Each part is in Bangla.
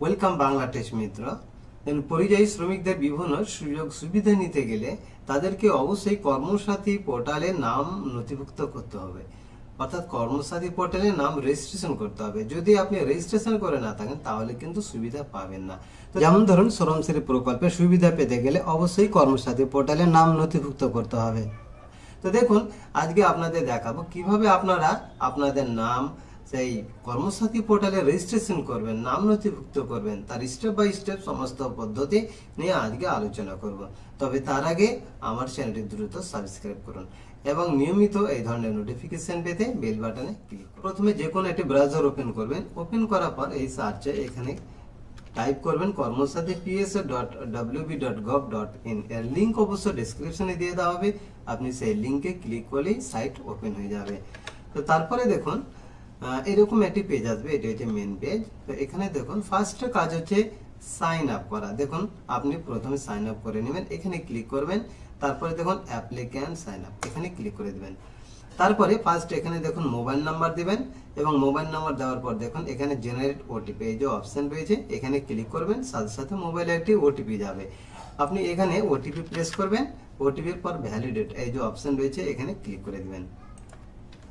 ওয়েলকাম বাংলা টেস্ট মিত্র পরিযায়ী শ্রমিকদের বিভিন্ন সুযোগ সুবিধা নিতে গেলে তাদেরকে অবশ্যই কর্মসাথী পোর্টালে নাম নথিভুক্ত করতে হবে। অর্থাৎ কর্মসাথী পোর্টালে নাম রেজিস্ট্রেশন করতে হবে। যদি আপনি রেজিস্ট্রেশন করে না থাকেন, তাহলে কিন্তু সুবিধা পাবেন না। তো যেমন ধরুন শ্রমশ্রী প্রকল্পের সুবিধা পেতে গেলে অবশ্যই কর্মসাথী পোর্টালে নাম নথিভুক্ত করতে হবে। তো দেখুন, আজকে আপনাদের দেখাবো কীভাবে আপনারা আপনাদের নাম সেই কর্মসাথী পোর্টালে রেজিস্ট্রেশন করবেন, নাম নথিভুক্ত করবেন, তার স্টেপ বাই স্টেপ সমস্ত পদ্ধতি নিয়ে আজকে আলোচনা করব। তবে তার আগে আমার চ্যানেলটি দ্রুত সাবস্ক্রাইব করুন এবং নিয়মিত এই ধরনের নোটিফিকেশন পেতে বেল বাটনে ক্লিক প্রথমে যে কোনো একটি ব্রাউজার ওপেন করবেন। ওপেন করার পর এই সার্চে এখানে টাইপ করবেন Karmasathi PS dot WB dot gov dot in এর লিঙ্ক অবশ্য ডিসক্রিপশনে দিয়ে দেওয়া হবে। আপনি সেই লিঙ্কে ক্লিক করলেই সাইট ওপেন হয়ে যাবে। তো তারপরে দেখুন এরকম একটি পেজ আসবে, এটি হচ্ছে মেন পেজ তো এখানে দেখুন ফার্স্ট কাজ হচ্ছে সাইন আপ করা। দেখুন, আপনি প্রথমে সাইন আপ করে নেবেন, এখানে ক্লিক করবেন, তারপরে দেখুন অ্যাপ্লিক্যান্ট সাইন আপ এখানে ক্লিক করে দেবেন। তারপরে ফার্স্ট এখানে দেখুন মোবাইল নাম্বার দিবেন এবং মোবাইল নাম্বার দেওয়ার পর দেখুন, এখানে জেনারেট ওটিপি এই যে অপশন রয়েছে, এখানে ক্লিক করবেন, সাথে সাথে মোবাইলে একটি ওটিপি যাবে। আপনি এখানে ওটিপি প্রেস করবেন ওটিপির পর ভ্যালিডেট এই যে অপশন রয়েছে, এখানে ক্লিক করে দিবেন।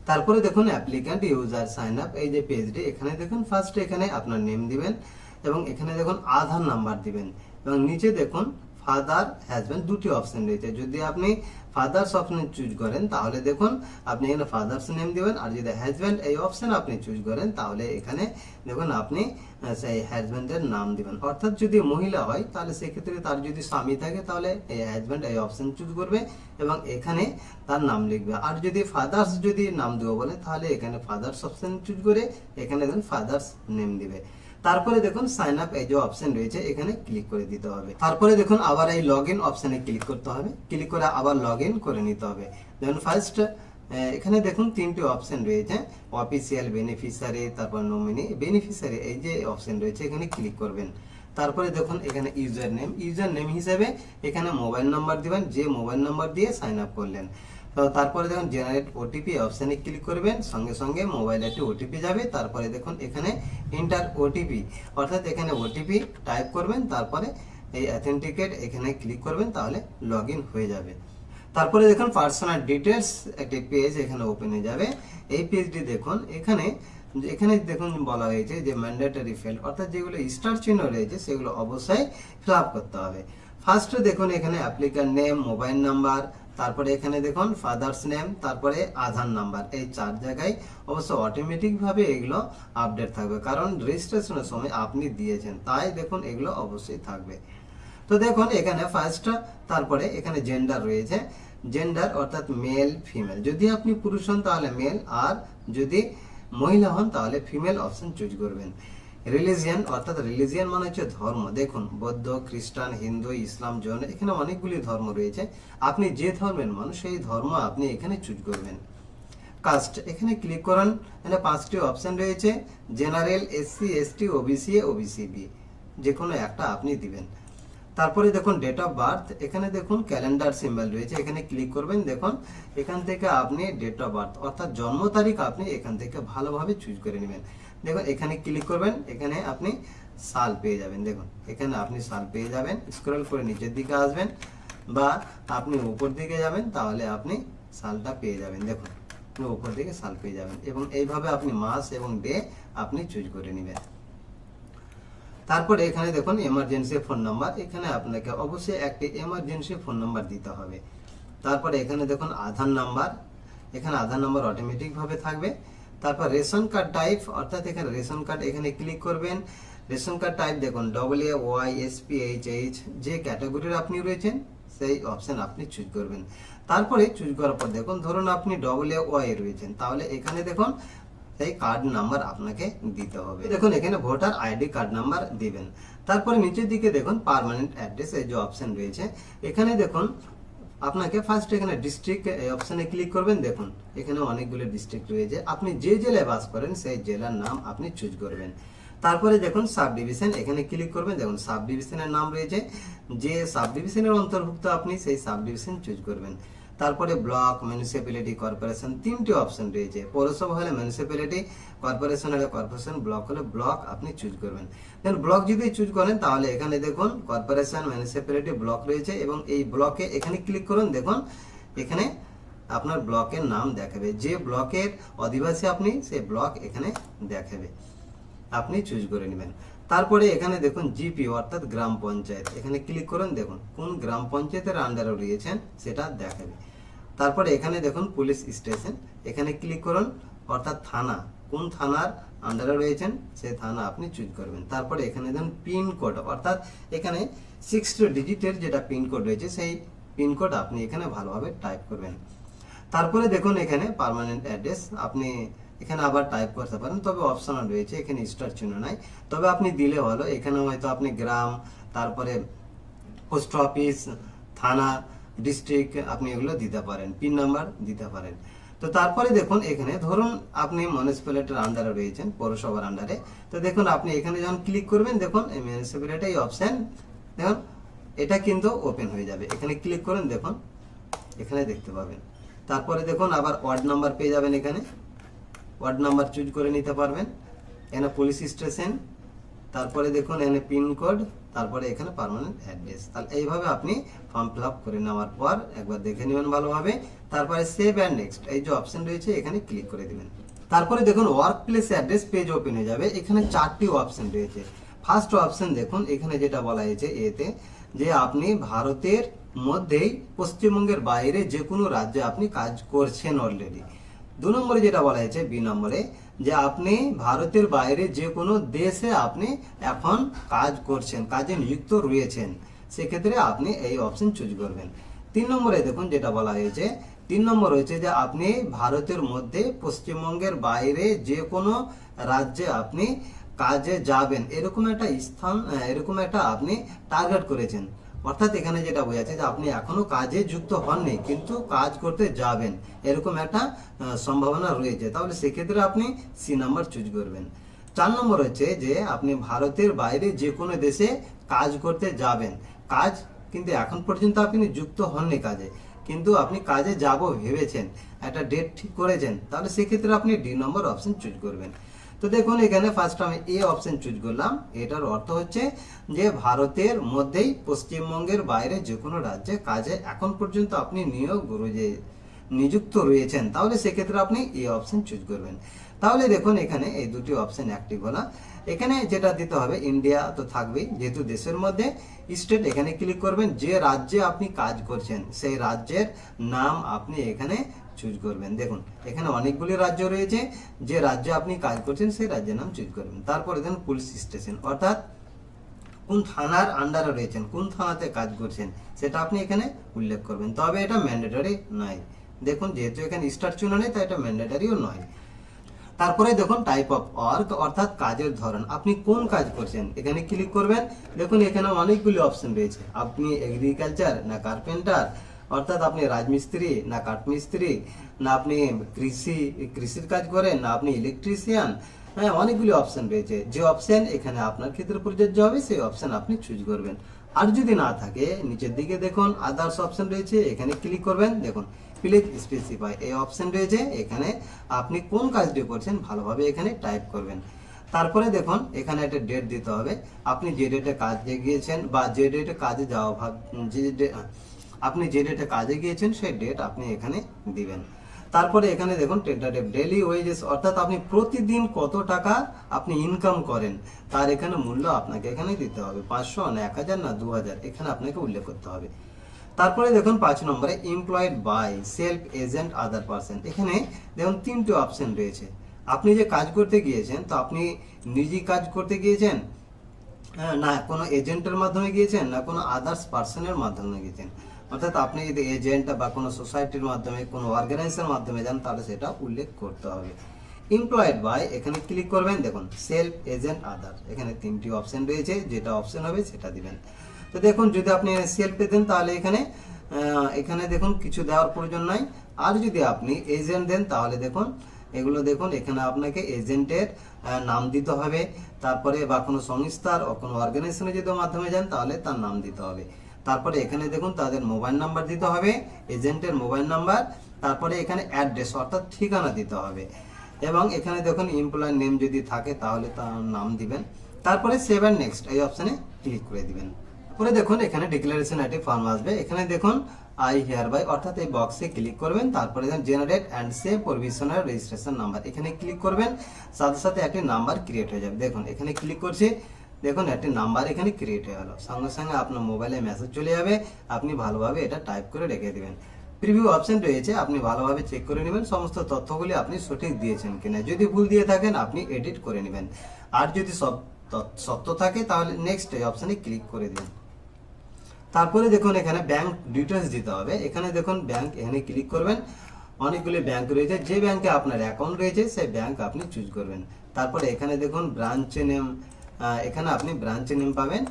তারপরে দেখুন অ্যাপ্লিক্যান্ট ইউজার সাইন আপ এই যে পেজটি এখানে দেখুন ফার্স্টে এখানে আপনার নেম দিবেন এবং এখানে দেখুন আধার নাম্বার দিবেন এবং নিচে দেখুন ফাদার হ্যাজব্যান্ড দুটি অপশন রয়েছে। যদি আপনি ফাদার্স অপশন চুজ করেন, তাহলে দেখুন, আপনি এখানে ফাদার্স নেম দিবেন, আর যদি হাজব্যান্ড এই অপশন আপনি চুজ করেন, তাহলে এখানে দেখুন আপনি সেই হাজব্যান্ডের নাম দিবেন। অর্থাৎ যদি মহিলা হয়, তাহলে সেক্ষেত্রে তার যদি স্বামী থাকে, তাহলে এই হাজব্যান্ড এই অপশন চুজ করবে এবং এখানে তার নাম লিখবে। আর যদি ফাদার্স যদি নাম দেবো বলে, তাহলে এখানে ফাদার্স অপশন চুজ করে, এখানে দেখুন ফাদার্স নেম দিবে। তারপরে দেখুন সাইন আপ এই যে অপশন রয়েছে, এখানে ক্লিক করে দিতে হবে। তারপরে দেখুন আবার এই লগ ইন অপশনে ক্লিক করতে হবে। ক্লিক করে আবার লগ ইন করে নিতে হবে। দেখুন ফার্স্ট এখানে দেখুন তিনটি অপশন রয়েছে। অফিসিয়াল বেনিফিশিয়ারি তারপর নমিনি বেনিফিশিয়ারি এই যে অপশন রয়েছে, এখানে ক্লিক করবেন। তারপরে দেখুন এখানে ইউজার নেম ইউজার নেম হিসেবে এখানে মোবাইল নাম্বার দিবেন। যে মোবাইল নাম্বার দিয়ে সাইন আপ করলেন। তো তারপরে দেখুন জেনারেট ওটিপি অপশানে ক্লিক করবেন, সঙ্গে সঙ্গে মোবাইলে একটি ওটিপি যাবে। তারপরে দেখুন, এখানে ইন্টার ওটিপি অর্থাৎ এখানে ওটিপি টাইপ করবেন, তারপরে এই অ্যাথেন্টিকেট এখানে ক্লিক করবেন, তাহলে লগ হয়ে যাবে। তারপরে দেখুন পার্সোনাল ডিটেলস একটি পেজ এখানে ওপেন যাবে। এই পেজটি দেখুন, এখানে এখানে দেখুন বলা হয়েছে যে ম্যান্ডেটরি ফিল্ড অর্থাৎ যেগুলো স্টার চিহ্ন রয়েছে, সেগুলো অবশ্যই ফিল করতে হবে। ফার্স্টে দেখুন, এখানে অ্যাপ্লিক্যান্ট নেম মোবাইল নাম্বার তারপরে এখানে দেখুন ফাদার্স নেম তারপরে আধার নাম্বার, এই চার জায়গায় অবশ্য অটোমেটিক ভাবে এগুলো আপডেট থাকবে। কারণ রেজিস্ট্রেশনের সময় আপনি দিয়েছেন, তাই দেখুন এগুলো অবশ্যই থাকবে। তো দেখুন এখানে ফার্স্ট তারপরে এখানে জেন্ডার রয়েছে। জেন্ডার অর্থাৎ মেল ফিমেল যদি আপনি পুরুষ হন তাহলে মেল আর যদি মহিলা হন তাহলে ফিমেল অপশন চুজ করবেন। রিলিজিয়ান অর্থাৎ রিলিজিয়ান মানে হচ্ছে ধর্ম। দেখুন, বৌদ্ধ, খ্রিস্টান, হিন্দু, ইসলাম, জৈন, এখানে অনেকগুলি ধর্ম রয়েছে। আপনি যে ধর্মের মানুষ, সেই ধর্ম আপনি এখানে চুজ করবেন। কাস্ট এখানে ক্লিক করুন। এখানে পাঁচটি অপশন রয়েছে। General SC ST OBC OBC B যে কোনো একটা আপনি দিবেন। তারপরে দেখুন ডেট অফ বার্থ এখানে দেখুন ক্যালেন্ডার সিম্বল রয়েছে। এখানে ক্লিক করবেন, দেখুন, এখান থেকে আপনি ডেট অফ বার্থ অর্থাৎ জন্ম তারিখ আপনি এখান থেকে ভালোভাবে চুজ করে নেবেন। দেখুন, এখানে ক্লিক করবেন, এখানে আপনি সাল পেয়ে যাবেন। দেখুন, এখানে আপনি সাল পেয়ে যাবেন স্ক্রল করে নিচের দিকে আসবেন বা আপনি উপর দিকে যাবেন, তাহলে আপনি সালটা পেয়ে যাবেন। দেখুন, আপনি উপর দিকে সাল পেয়ে যাবেন এবং এইভাবে আপনি মাস এবং ডে আপনি চুজ করে নেবেন। তারপরে এখানে দেখুন এমার্জেন্সি ফোন নাম্বার এখানে আপনাকে অবশ্যই একটি এমার্জেন্সি ফোন নাম্বার দিতে হবে। তারপরে এখানে দেখুন, আধার নাম্বার এখানে আধার নাম্বার অটোমেটিকভাবে থাকবে। তারপর রেশন কার্ড টাইপ অর্থাৎ এখানে রেশন কার্ড এখানে ক্লিক করবেন। রেশন কার্ড টাইপ দেখুন double A Y S P H H যে ক্যাটাগরির আপনি রয়েছেন, সেই অপশন আপনি চুজ করবেন। তারপরে চুজ করার পর দেখুন, ধরুন আপনি ডবল এ ওয়াই রয়েছেন, তাহলে এখানে দেখুন, সেই কার্ড নাম্বার আপনাকে দিতে হবে। দেখুন, এখানে ভোটার আইডি কার্ড নাম্বার দিবেন। তারপরে নিচের দিকে দেখুন পার্মানেন্ট অ্যাড্রেস এই যে অপশন রয়েছে, এখানে দেখুন আপনাকে ফার্স্ট এখানে ডিস্ট্রিক্ট অপশানে ক্লিক করবেন, দেখুন, এখানে অনেকগুলো ডিস্ট্রিক্ট রয়েছে। আপনি যে জেলায় বাস করেন, সেই জেলার নাম আপনি চুজ করবেন। তারপরে দেখুন সাব ডিভিশন এখানে ক্লিক করবেন, দেখুন সাব ডিভিশনের নাম রয়েছে। যে সাব ডিভিশনের অন্তর্ভুক্ত আপনি, সেই সাব ডিভিশন চুজ করবেন। তারপরে ব্লক মিউনিসিপ্যালিটি কর্পোরেশন তিনটি অপশন রয়েছে। পৌরসভা হলে মিউনিসিপ্যালিটি কর্পোরেশন হলে কর্পোরেশন ব্লক হলে ব্লক আপনি চুজ করবেন। দেন ব্লক যদি চুজ করেন, তাহলে এখানে দেখুন কর্পোরেশন মিউনিসিপ্যালিটি ব্লক রয়েছে এবং এই ব্লকে এখানে ক্লিক করুন, দেখুন এখানে আপনার ব্লকের নাম দেখাবে। যে ব্লকের অধিবাসী আপনি সেই ব্লক এখানে দেখাবে। আপনি চুজ করে নেবেন। তারপরে এখানে দেখুন জিপি অর্থাৎ গ্রাম পঞ্চায়েত। এখানে ক্লিক করুন, দেখুন কোন গ্রাম পঞ্চায়েতের আন্ডারে রয়েছেন, সেটা দেখাবে। তারপরে এখানে দেখুন পুলিশ স্টেশন। এখানে ক্লিক করুন, অর্থাৎ থানা। কোন থানার আন্ডারে রয়েছেন, সেই থানা আপনি চুজ করবেন। তারপরে এখানে দেখুন পিনকোড অর্থাৎ এখানে সিক্স ডিজিটের যেটা পিনকোড রয়েছে, সেই পিনকোড আপনি এখানে ভালোভাবে টাইপ করবেন। তারপরে দেখুন এখানে পার্মানেন্ট অ্যাড্রেস আপনি এখানে আবার টাইপ করতে পারেন, তবে অপশনাল রয়েছে, এখানে স্টার চিহ্ন নাই। তবে আপনি দিলে ভালো, এখানে হয়তো আপনি গ্রাম, তারপরে পোস্ট অফিস থানা ডিস্ট্রিক্ট আপনি এগুলো দিতে পারেন পিন নাম্বার দিতে পারেন। তো তারপরে দেখুন, এখানে ধরুন আপনি মিউনিসিপ্যালিটির আন্ডারে রয়েছেন, পৌরসভার আন্ডারে তো দেখুন, আপনি এখানে যখন ক্লিক করবেন, দেখুন মিউনিসিপ্যালিটি অপশন দেখুন, এটা কিন্তু ওপেন হয়ে যাবে। এখানে ক্লিক করুন, দেখুন, এখানে দেখতে পাবেন। তারপরে দেখুন, আবার ওয়ার্ড নাম্বার পেয়ে যাবেন এখানে। ওয়ার্ড নাম্বার চুজ করে নিতে পারবেন। এখানে পুলিশ স্টেশন তারপরে দেখুন এখানে পিনকোড তারপরে এখানে পার্মানেন্ট অ্যাড্রেস তাহলে এইভাবে আপনি ফর্ম ফিল করে নেওয়ার পর একবার দেখে নেবেন ভালোভাবে। তারপরে সেভ অ্যান্ড নেক্সট এই যে অপশন রয়েছে, এখানে ক্লিক করে দিবেন। তারপরে দেখুন work place address page open হয়ে যাবে। এখানে চারটি অপশন রয়েছে। ফার্স্ট অপশন দেখুন, এখানে যেটা বলা হয়েছে এতে, যে আপনি ভারতের মধ্যেই পশ্চিমবঙ্গের বাইরে যে কোনো রাজ্যে আপনি কাজ করছেন অলরেডি দু নম্বরে যেটা বলা হয়েছে, বি নম্বরে যে আপনি ভারতের বাইরে যে কোনো দেশে আপনি এখন কাজ করছেন, কাজে নিযুক্ত রয়েছেন, সেক্ষেত্রে আপনি এই অপশন চুজ করবেন। তিন নম্বরে দেখুন যেটা বলা হয়েছে, তিন নম্বর হয়েছে যে আপনি ভারতের মধ্যে পশ্চিমবঙ্গের বাইরে যে কোনো রাজ্যে আপনি কাজে যাবেন, এরকম একটা স্থান, এরকম একটা আপনি টার্গেট করেছেন। অর্থাৎ এখানে যেটা বোঝাচ্ছে যে আপনি এখনও কাজে যুক্ত হননি, কিন্তু কাজ করতে যাবেন। এরকম একটা সম্ভাবনা রয়েছে। তাহলে সেক্ষেত্রে আপনি সি নাম্বার চুজ করবেন। চার নম্বর হচ্ছে যে আপনি ভারতের বাইরে যে কোনো দেশে কাজ করতে যাবেন। কাজ কিন্তু এখন পর্যন্ত আপনি যুক্ত হননি কাজে, কিন্তু আপনি কাজে যাব ভেবেছেন, একটা ডেট ঠিক করেছেন, তাহলে সেক্ষেত্রে আপনি ডি নম্বর অপশন চুজ করবেন। তো দেখুন, এখানে ফার্স্ট আমি এ অপশন চুজ করলাম। এটার অর্থ হচ্ছে যে ভারতের মধ্যেই পশ্চিমবঙ্গের বাইরে যে কোনো রাজ্যে কাজে এখন পর্যন্ত আপনি নিয়োগ রয়ে- নিযুক্ত রয়েছেন, তাহলে সেক্ষেত্রে আপনি এই অপশন চুজ করবেন। তাহলে দেখুন, এখানে এই দুটি অপশন অ্যাক্টিভ হলো। এখানে যেটা দিতে হবে ইন্ডিয়া তো থাকবেই, যেহেতু দেশের মধ্যে স্টেট এখানে ক্লিক করবেন, যে রাজ্যে আপনি কাজ করছেন, সেই রাজ্যের নাম আপনি এখানে চুজ করবেন। দেখুন, এখানে অনেকগুলি রাজ্য রয়েছে, যে রাজ্যে আপনি কাজ করছেন সেই রাজ্যের নাম চুজ করবেন। তারপরে দেখুন পুলিশ স্টেশন অর্থাৎ কোন থানার আন্ডারে রয়েছেন, কোন থানাতে কাজ করছেন, সেটা আপনি এখানে উল্লেখ করবেন। তবে এটা ম্যান্ডেটরি নয়। দেখুন, যেহেতু এখানে স্টার চিহ্ন নেই, তাই এটা ম্যান্ডেটরিও নয়। তারপরে দেখুন টাইপ অফ ওয়ার্ক অর্থাৎ কাজের ধরন। আপনি কোন কাজ করছেন, এখানে ক্লিক করবেন। দেখুন, এখানে অনেকগুলি অপশন রয়েছে। আপনি এগ্রিকালচার না কার্পেন্টার অর্থাৎ আপনি রাজমিস্ত্রি, না কাঠমিস্ত্রি, না আপনি কৃষি, কৃষির কাজ করেন, না আপনি ইলেকট্রিশিয়ান হ্যাঁ অনেকগুলি অপশন রয়েছে। যে অপশন এখানে আপনার ক্ষেত্রে প্রযোজ্য হবে, সেই অপশন আপনি চুজ করবেন। আর যদি না থাকে, নিচের দিকে দেখুন আদার্স অপশন রয়েছে, এখানে ক্লিক করবেন। দেখুন প্লিজ স্পেসিফাই এই অপশন রয়েছে, এখানে আপনি কোন কাজটি করছেন, ভালোভাবে এখানে টাইপ করবেন। তারপরে দেখুন, এখানে একটা ডেট দিতে হবে। আপনি যে ডেটে কাজে গিয়েছেন বা যে ডেটে কাজে যাওয়া ভাব যে আপনি যে ডেটে কাজে গিয়েছেন, সেই ডেট আপনি এখানে দিবেন। তারপরে এখানে দেখুন টেন্টাটিভ ডেলি ওয়েজেস অর্থাৎ আপনি প্রতিদিন কত টাকা আপনি ইনকাম করেন, তার এখানে মূল্য আপনাকে এখানে দিতে হবে। পাঁচশো না এক হাজার না দু হাজার, এখানে আপনাকে উল্লেখ করতে হবে। তারপরে দেখুন, পাঁচ নম্বরে employed by self agent other person এখানে দেখুন, তিনটে অপশন রয়েছে। আপনি যে কাজ করতে গিয়েছেন, তো আপনি নিজেই কাজ করতে গিয়েছেন না কোনো এজেন্টের মাধ্যমে গিয়েছেন, না কোনো আদার্স পার্সনের মাধ্যমে গিয়েছেন। অর্থাৎ আপনি যদি এজেন্ট বা কোনো সোসাইটির মাধ্যমে, কোনো অর্গানাইজেশনের মাধ্যমে যান, তাহলে সেটা উল্লেখ করতে হবে। এমপ্লয়েড বাই এখানে ক্লিক করবেন, দেখুন সেলফ এজেন্ট আদার এখানে তিনটি অপশন রয়েছে, যেটা অপশন হবে সেটা দিবেন। তো দেখুন, যদি আপনি সেলফে দেন, তাহলে এখানে এখানে দেখুন, কিছু দেওয়ার প্রয়োজন নাই। আর যদি আপনি এজেন্ট দেন, তাহলে দেখুন, এগুলো দেখুন, এখানে আপনাকে এজেন্টের নাম দিতে হবে। তারপরে বা কোনো সংস্থার কোনো অর্গানাইজেশনে যদি মাধ্যমে যান, তাহলে তার নাম দিতে হবে। তারপরে এখানে দেখুন তাদের মোবাইল নাম্বার দিতে হবে, এজেন্টের মোবাইল নাম্বার, তারপরে এখানে অ্যাড্রেস অর্থাৎ ঠিকানা দিতে হবে। এবং এখানে দেখুন এমপ্লয়ার নেম যদি থাকে তাহলে তার নাম দিবেন। তারপরে সেভ অ্যান্ড নেক্সট এই অপশানে ক্লিক করে দিবেন। পরে দেখুন এখানে ডিক্লারেশন একটি ফর্ম আসবে। এখানে দেখুন আই হেয়ার বাই অর্থাৎ এই বক্সে ক্লিক করবেন। তারপরে generate and save provisional registration number এখানে ক্লিক করবেন। সাথে সাথে একটি নাম্বার ক্রিয়েট হয়ে যাবে। দেখুন এখানে ক্লিক করছি। দেখুন, একটি নাম্বার এখানে ক্রিয়েট হয়ে গেল। সঙ্গে সঙ্গে আপনার মোবাইলে মেসেজ চলে যাবে, আপনি ভালোভাবে এটা টাইপ করে রেখে দেবেন। প্রিভিউ অপশন রয়েছে, আপনি ভালোভাবে চেক করে নেবেন, সমস্ত তথ্যগুলি আপনি সঠিক দিয়েছেন কিনা। যদি ভুল দিয়ে থাকেন, আপনি এডিট করে নেবেন। আর যদি সব সত্য থাকে, তাহলে নেক্সট এই অপশানে ক্লিক করে দিন। তারপরে দেখুন, এখানে ব্যাংক ডিটেলস দিতে হবে। এখানে দেখুন ব্যাংক এখানে ক্লিক করবেন। অনেকগুলি ব্যাংক রয়েছে। যে ব্যাংকে আপনার অ্যাকাউন্ট রয়েছে, সেই ব্যাংক আপনি চুজ করবেন। তারপরে এখানে দেখুন ব্রাঞ্চ নেম এখানে আপনি ব্রাঞ্চ নেম পাবেন।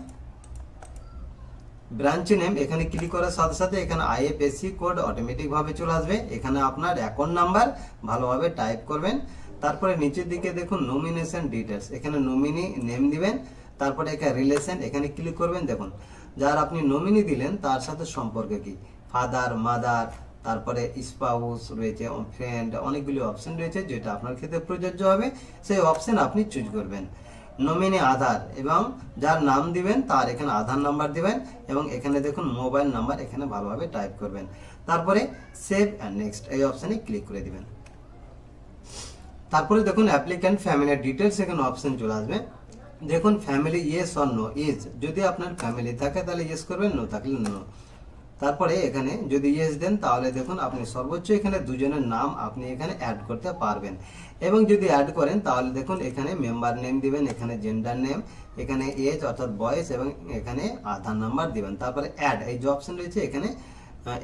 ব্রাঞ্চ নেম এখানে ক্লিক করার সাথে সাথে এখানে আইএফএসসি কোড অটোমেটিক ভাবে চলে আসবে। এখানে আপনার অ্যাকাউন্ট নাম্বার ভালোভাবে টাইপ করবেন। তারপরে নিচের দিকে দেখুন নমিনেশন ডিটেলস এখানে নমিনি নেম দিবেন। তারপরে এখানে রিলেশন এখানে ক্লিক করবেন। দেখুন, যার আপনি নমিনি দিলেন, তার সাথে সম্পর্ক কি? ফাদার মাদার তারপরে স্পাউস রয়েছে ফ্রেন্ড অনেকগুলি অপশন রয়েছে, যেটা আপনার ক্ষেত্রে প্রযোজ্য হবে। সেই অপশন আপনি চুজ করবেন। নমিনি আধার এবং যার নাম দিবেন তার এখানে আধার নাম্বার দিবেন এবং এখানে দেখুন মোবাইল নাম্বার এখানে ভালোভাবে টাইপ করবেন। তারপরে সেভ অ্যান্ড নেক্সট এই অপশানে ক্লিক করে দিবেন। তারপরে দেখুন অ্যাপ্লিক্যান্ট ফ্যামিলির ডিটেলস এখানে অপশন চলে আসবে। দেখুন family yes or no is যদি আপনার ফ্যামিলি থাকে তাহলে ইয়েস করবেন নো থাকলে নো তারপরে এখানে যদি ইয়েস দেন, তাহলে দেখুন আপনি সর্বোচ্চ এখানে দুজনের নাম আপনি এখানে অ্যাড করতে পারবেন। এবং যদি অ্যাড করেন, তাহলে দেখুন এখানে মেম্বার নেম দিবেন, এখানে জেন্ডার নেম এখানে এজ অর্থাৎ বয়স, এবং এখানে আধার নাম্বার দিবেন। তারপরে অ্যাড এই যে অপশন রয়েছে, এখানে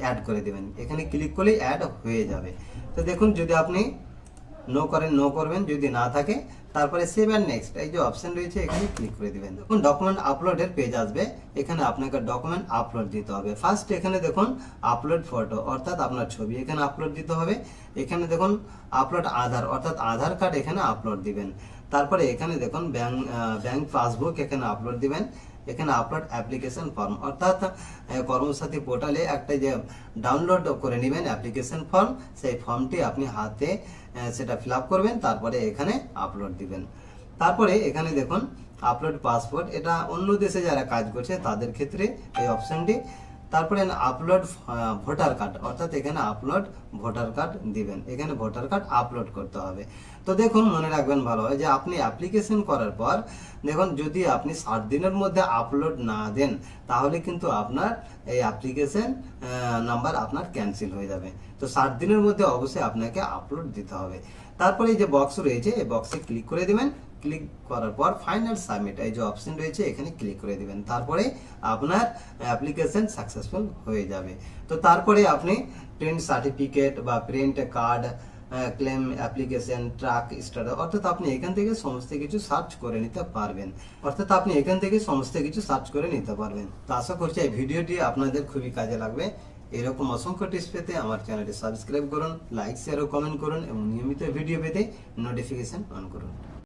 অ্যাড করে দিবেন। এখানে ক্লিক করলেই অ্যাড হয়ে যাবে। তো দেখুন, যদি আপনি নো করেন নো করবেন, যদি না থাকে তারপরে সেভ অ্যান্ড নেক্সট এই যে অপশন রয়েছে, এখানে ক্লিক করে দিবেন। দেখুন ডকুমেন্ট আপলোডের পেজ আসবে। এখানে আপনাকে ডকুমেন্ট আপলোড দিতে হবে। ফার্স্ট এখানে দেখুন আপলোড ফটো অর্থাৎ আপনার ছবি এখানে আপলোড দিতে হবে। এখানে দেখুন আপলোড আধার, অর্থাৎ আধার কার্ড এখানে আপলোড দিবেন। তারপরে এখানে দেখুন ব্যাংক ব্যাংক পাসবুক এখানে আপলোড দিবেন। এখানে আপলোড অ্যাপ্লিকেশন ফর্ম অর্থাৎ কর্মসাথী পোর্টালে একটা যে ডাউনলোড করে নেবেন অ্যাপ্লিকেশন ফর্ম সেই ফর্মটি আপনি হাতে সেটা ফিল করবেন, তারপরে এখানে আপলোড দিবেন। তারপরে এখানে দেখুন আপলোড পাসপোর্ট এটা অন্য দেশে যারা কাজ করছে, তাদের ক্ষেত্রে এই অপশনটি তারপরে আপলোড ভোটার কার্ড অর্থাৎ এখানে আপলোড ভোটার কার্ড দিবেন। এখানে ভোটার কার্ড আপলোড করতে হবে। তো দেখুন, মনে রাখবেন ভালো হয় যে আপনি অ্যাপ্লিকেশন করার পর, দেখুন, যদি আপনি ষাট দিনের মধ্যে আপলোড না দেন, তাহলে কিন্তু আপনার এই অ্যাপ্লিকেশন নাম্বার আপনার ক্যান্সেল হয়ে যাবে। তো ষাট দিনের মধ্যে অবশ্যই আপনাকে আপলোড দিতে হবে। তারপরে এই যে বক্স রয়েছে, এই বক্সে ক্লিক করে দিবেন। ক্লিক করার পর ফাইনাল সাবমিট এই যে অপশন রয়েছে, এখানে ক্লিক করে দিবেন। তারপরে আপনার অ্যাপ্লিকেশন সাকসেসফুল হয়ে যাবে। তো তারপরে আপনি প্রিন্ট সার্টিফিকেট বা print card claim application track status অর্থাৎ আপনি এখান থেকে সমস্ত কিছু সার্চ করে নিতে পারবেন। অর্থাৎ আপনি এখান থেকে সমস্ত কিছু সার্চ করে নিতে পারবেন। তো আশা করছি এই ভিডিওটি আপনাদের খুবই কাজে লাগবে। এরকম অসংখ্য টিপস পেতে আমার চ্যানেলটি সাবস্ক্রাইব করুন লাইক শেয়ার ও কমেন্ট করুন এবং নিয়মিত ভিডিও পেতে নোটিফিকেশন অন করুন।